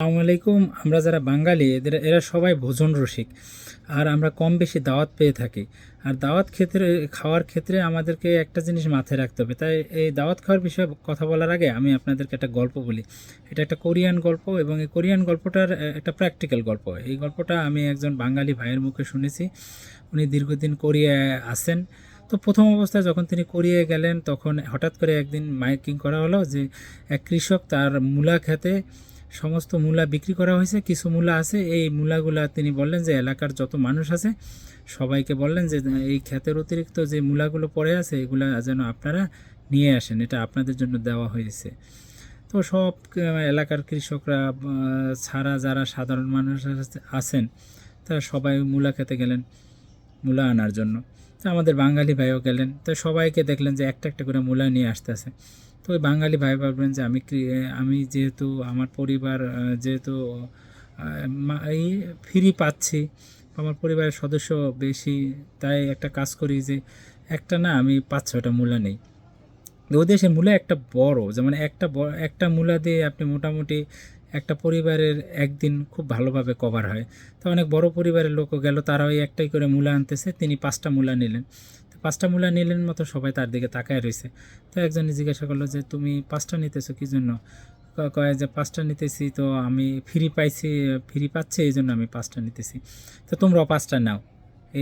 আসসালামু আলাইকুম। আমরা যারা বাঙালি, এদের, এরা সবাই ভোজন রসিক। আর আমরা কম বেশি দাওয়াত পেয়ে থাকি। আর দাওয়াত ক্ষেত্রে, খাওয়ার ক্ষেত্রে আমাদেরকে একটা জিনিস মাথায় রাখতে হবে। তাই এই দাওয়াত খাওয়ার বিষয়ে কথা বলার আগে আমি আপনাদেরকে একটা গল্প বলি। এটা একটা কোরিয়ান গল্প এবং এই কোরিয়ান গল্পটার একটা প্র্যাকটিক্যাল গল্প। এই গল্পটা আমি একজন বাঙালি ভাইয়ের মুখে শুনেছি। উনি দীর্ঘদিন কোরিয়ায় আসেন তো প্রথম অবস্থায় যখন তিনি কোরিয়ায় গেলেন, তখন হঠাৎ করে একদিন মাইকিং করা হলো যে, এক কৃষক তার মূলা খেতে সমস্ত মূলা বিক্রি করা হয়েছে, কিছু মূলা আছে। এই মূলাগুলা তিনি বললেন যে, এলাকার যত মানুষ আছে, সবাইকে বললেন যে, এই ক্ষেতের অতিরিক্ত যে মূলাগুলো পড়ে আছে, এগুলা যেন আপনারা নিয়ে আসেন। এটা আপনাদের জন্য দেওয়া হয়েছে। তো সব এলাকার কৃষকরা ছাড়া যারা সাধারণ মানুষ আছেন, তারা সবাই মূলা খেতে গেলেন, মূলা আনার জন্য। তো আমাদের বাঙালি ভাইও গেলেন, তো সবাইকে দেখলেন যে একটা একটা করে মূলা নিয়ে আসতেছে। তো বাঙালি ভাই ভাবলেন যে আমি আমি যেহেতু আমার পরিবার যেহেতু এই ফ্রি পাচ্ছি, আমার পরিবারের সদস্য বেশি, তাই একটা কাজ করি যে একটা না আমি পাঁচ ছটা মূলা নেই। ওই দেশে মূলা একটা বড়, যেমন একটা একটা মূলা দিয়ে আপনি মোটামুটি একটা পরিবারের একদিন খুব ভালোভাবে কভার হয়। তো অনেক বড় পরিবারের লোকও গেল, তারা ওই একটাই করে মূলা আনতেছে, তিনি পাঁচটা মূলা নিলেন। পাঁচটা মূলা নিলেন মতো সবাই তার দিকে তাকায় রয়েছে তো একজনে জিজ্ঞাসা করল যে, তুমি পাঁচটা নিতেছো কী জন্য? কয় যে, পাঁচটা নিতেছি তো আমি ফ্রি পাইছি, ফ্রি পাচ্ছি এই জন্য আমি পাঁচটা নিতেছি। তো তোমরাও পাঁচটা নাও।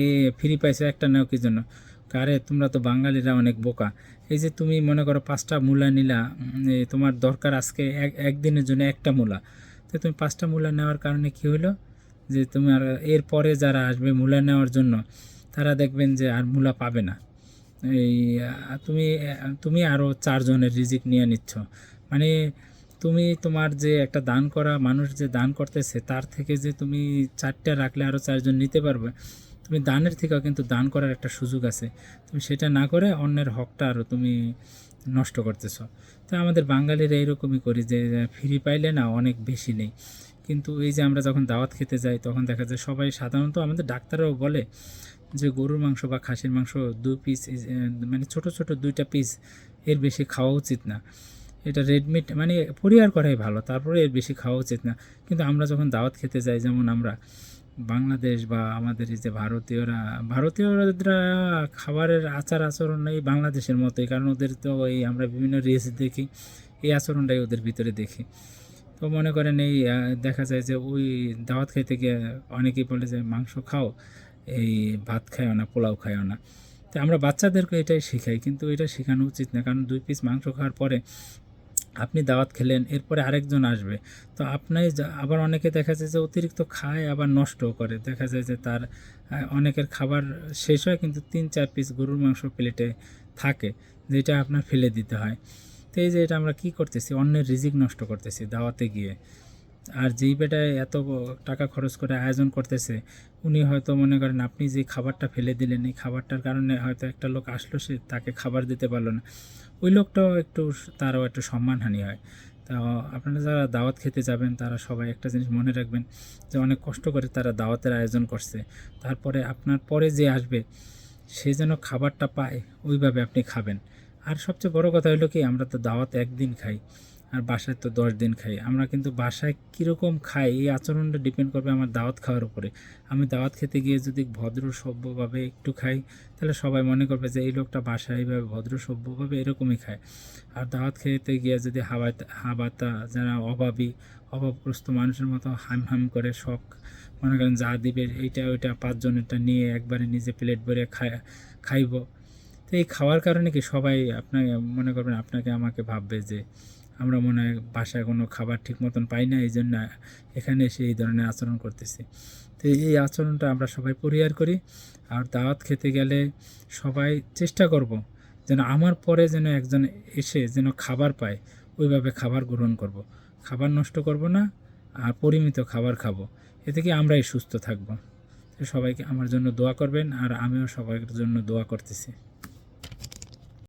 এই ফ্রি পাইছো, একটা নাও কী জন্য? কারে, তোমরা তো বাঙালিরা অনেক বোকা। এই যে তুমি মনে করো পাঁচটা মূলা নিলা তোমার দরকার আজকে এক, একদিনের জন্য একটা মূলা। তো তুমি পাঁচটা মূলা নেওয়ার কারণে কী হলো যে, তুমি আর এর পরে যারা আসবে মূলা নেওয়ার জন্য তারা দেখবেন যে আর মূলা পাবে না। এই, তুমি তুমি আরও চারজনের রিজিক নিয়ে নিচ্ছ। মানে তুমি তোমার যে একটা দান করা মানুষ যে দান করতেছে, তার থেকে যে তুমি চারটা রাখলে আরও চারজন নিতে পারবে, তুমি দানের থেকেও কিন্তু দান করার একটা সুযোগ আছে। তুমি সেটা না করে অন্যের হকটা আরও তুমি নষ্ট করতেছো। তো আমাদের বাঙালিরা এইরকমই করি যে, ফ্রি পাইলে না অনেক বেশি নেই। কিন্তু এই যে আমরা যখন দাওয়াত খেতে যাই, তখন দেখা যায় সবাই সাধারণত আমাদের ডাক্তাররাও বলে যে গরুর মাংস বা খাসির মাংস দু পিস মানে ছোট ছোট দুইটা পিস এর বেশি খাওয়া উচিত না। এটা রেডমিট মানে পরিহার করাই ভালো, তারপরে এর বেশি খাওয়া উচিত না। কিন্তু আমরা যখন দাওয়াত খেতে যাই, যেমন আমরা বাংলাদেশ বা আমাদের এই যে ভারতীয়রা ভারতীয়রা খাবারের আচার আচরণ এই বাংলাদেশের মতোই, কারণ ওদের তো এই আমরা বিভিন্ন রেস দেখি, এই আচরণটাই ওদের ভিতরে দেখি। তো মনে করেন এই দেখা যায় যে ওই দাওয়াত খাইতে গিয়ে অনেকেই বলে যে, মাংস খাও। এই ভাত খায়ও না, পোলাও খায়ও না। তো আমরা বাচ্চাদেরকে এটাই শেখাই, কিন্তু এটা শেখানো উচিত না, কারণ দুই পিস মাংস খাওয়ার পরে আপনি দাওয়াত খেলেন, এরপরে আরেকজন আসবে। তো আপনি আবার অনেকে দেখা যায় যে অতিরিক্ত খায়, আবার নষ্টও করে। দেখা যায় যে তার অনেকের খাবার শেষ হয়, কিন্তু তিন, চার পিস গরুর মাংস প্লেটে থাকে, যেটা আপনার ফেলে দিতে হয়। তো এই যে এটা আমরা কি করতেছি? অন্যের রিজিক নষ্ট করতেছি দাওয়াতে গিয়ে। আর যেই বেটায় এত টাকা খরচ করে আয়োজন করতেছে, উনি হয়তো মনে করেন, আপনি যে খাবারটা ফেলে দিলেন, এই খাবারটার কারণে হয়তো একটা লোক আসলো, সে তাকে খাবার দিতে পারল না। ওই লোকটাও একটু, তারও একটু সম্মানহানি হয়। তা আপনারা যারা দাওয়াত খেতে যাবেন, তারা সবাই একটা জিনিস মনে রাখবেন যে, অনেক কষ্ট করে তারা দাওয়াতের আয়োজন করছে। তারপরে আপনার পরে যে আসবে, সে যেন খাবারটা পায়, ওইভাবে আপনি খাবেন। আর সবচেয়ে বড় কথা হলো কি, আমরা তো দাওয়াত একদিন খাই। আর বাসায় তো দশ দিন খাই। আমরা কিন্তু বাসায় কীরকম খাই, এই আচরণটা ডিপেন্ড করবে আমার দাওয়াত খাওয়ার উপরে। আমি দাওয়াত খেতে গিয়ে যদি ভদ্র সভ্যভাবে একটু খাই, তাহলে সবাই মনে করবে যে, এই লোকটা বাসায় এইভাবে ভদ্র সভ্যভাবে এরকমই খায়। আর দাওয়াত খেতে গিয়ে যদি হাওয়া হাবাতা যারা অভাবী, অভাবগ্রস্ত মানুষের মতো হাম হাম করে শখ, মনে করেন যা দিবে এইটা, ওইটা পাঁচজনেরটা নিয়ে একবারে নিজে প্লেট ভরে খায়, খাইব। তো এই খাওয়ার কারণে কি সবাই আপনাকে, মনে করবেন আপনাকে আমাকে ভাববে যে আমরা মনে হয় বাসায় কোনো খাবার ঠিক মতন পাই না, এই জন্য এখানে এসে এই ধরনের আচরণ করতেছি। তো এই আচরণটা আমরা সবাই পরিহার করি। আর দাওয়াত খেতে গেলে সবাই চেষ্টা করব যেন আমার পরে যেন একজন এসে যেন খাবার পায়, ওইভাবে খাবার গ্রহণ করব। খাবার নষ্ট করব না, আর পরিমিত খাবার খাব। এতে কি আমরাই সুস্থ থাকব? সবাইকে আমার জন্য দোয়া করবেন, আর আমিও সবার জন্য দোয়া করতেছি।